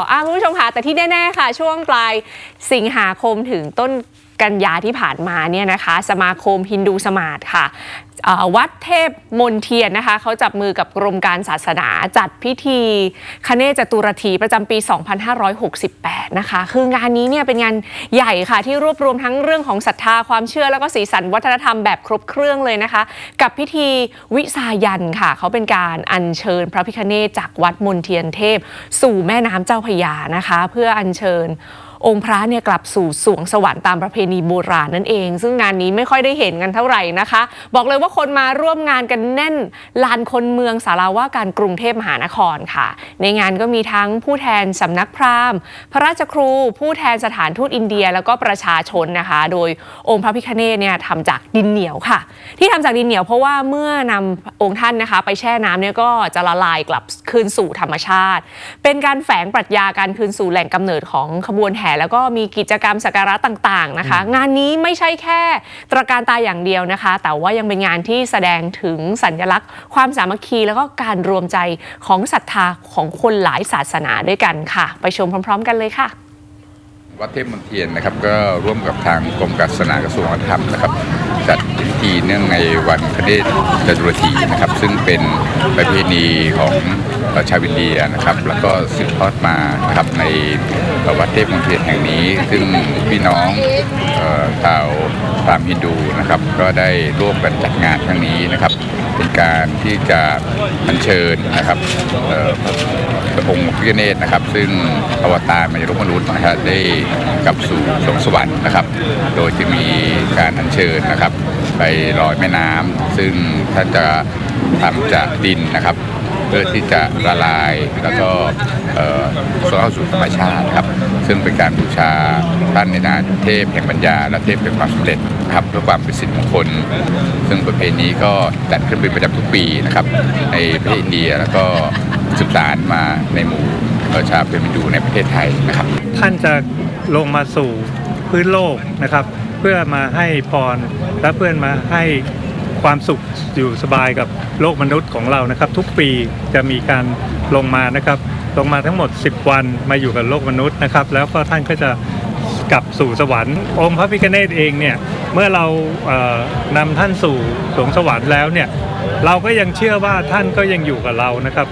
อะคุณผู้ชมค่ะแต่ที่แน่ ๆ ค่ะ ช่วงปลายสิงหาคมถึงต้น กันยาที่ผ่านมาเนี่ยนะคะสมาคมฮินดูสมาร์ทค่ะวัดเทพมนเทียนนะคะเขาจับมือกับกรมการศาสนาจัดพิธีคเนจตุรทีประจำปี 2568 นะคะ คืองานนี้เนี่ยเป็นงานใหญ่ค่ะ ที่รวบรวมทั้งเรื่องของศรัทธาความเชื่อแล้วก็สีสันวัฒนธรรมแบบครบเครื่องเลยนะคะ กับพิธีวิสายันค่ะ เขาเป็นการอัญเชิญพระพิคเนศจากวัดมนเทียนเทพ สู่แม่น้ำเจ้าพยานะคะ เพื่ออัญเชิญ องค์พระเนี่ยกลับสู่สวงสวรรค์ตามประเพณีโบราณนั่นเอง ซึ่งงานนี้ไม่ค่อยได้เห็นกันเท่าไหร่นะคะ บอกเลยว่าคนมาร่วมงานกันแน่นลานคนเมืองสาราว่าการกรุงเทพมหานครค่ะ ในงานก็มีทั้งผู้แทนสำนักพราหมณ์ พระราชครู ผู้แทนสถานทูตอินเดีย แล้วก็ประชาชนนะคะ โดยองค์พระพิฆเนศเนี่ยทำจากดินเหนียวค่ะ ที่ทำจากดินเหนียวเพราะว่าเมื่อนำองค์ท่านนะคะ ไปแช่น้ำเนี่ยก็จะละลายกลับคืนสู่ธรรมชาติ เป็นการแฝงปรัชญาการคืนสู่แหล่งกำเนิดของขบวนแห่แล้วก็มีกิจกรรมสักการะต่างๆนะคะ งานนี้ไม่ใช่แค่ตระการตาอย่างเดียวนะคะ แต่ว่ายังเป็นงานที่แสดงถึงสัญลักษณ์ ความสามัคคีแล้วก็การรวมใจของศรัทธาของคนหลายศาสนาด้วยกันค่ะ ไปชมพร้อม ๆ กันเลยค่ะวัดเทพมนเทียนนะครับก็ร่วมกับทางกรมการศาสนากระทรวงวัฒนธรรมนะครับ จัดพิธีเนื่องในวันคเนศจตุรธีนะครับ ซึ่งเป็นประเพณีของชาวอินเดียนะครับ แล้วก็สืบทอดมานะครับในวัดเทพมนเทียนแห่งนี้ ซึ่งพี่น้องชาวพราหมณ์ฮินดูนะครับ ก็ได้ร่วมกันจัดงานครั้งนี้นะครับ เป็นการที่จะอัญเชิญนะครับเอ่อพระองค์พระพิเนศนะครับ ซึ่งอวตารมาจากโลกมนุษย์นะครับได้กลับสู่สวงสวรรค์นะครับ โดยจะมีการอัญเชิญนะครับ ไปลอยแม่น้ำซึ่งท่านจะทำจากดินนะครับ เพื่อที่จะละลายแล้วก็เอ่เข้าสู่ธรรมชาติครับ ซึ่งเป็นการบูชาท่านในนามเทพแห่งปัญญา และเทพแห่งความสำเร็จครับเพื่อความเป็นสิริมงคล ซึ่งประเพณีก็จัดขึ้นเป็นประจำทุกปีนะครับ ในประเทศอินเดียแล้วก็สืบสานมาในหมู่ประชาเป็นดูในประเทศไทยนะครับ ท่านจะลงมาสู่พื้นโลกนะครับ เพื่อมาให้พรและเพื่อนมาให้ความสุขอยู่สบายกับโลกมนุษย์ของเรานะครับ ทุกปีจะมีการลงมานะครับ ลงมาทั้งหมด 10 วันมาอยู่กับโลกมนุษย์นะครับ แล้วก็ท่านก็จะกลับสู่สวรรค์ องค์พระพิฆเนศเองเนี่ยเมื่อเราเนำท่านสู่สวงสวรรค์แล้วเนี่ยเราก็ยังเชื่อว่าท่านก็ยังอยู่กับเรานะครับ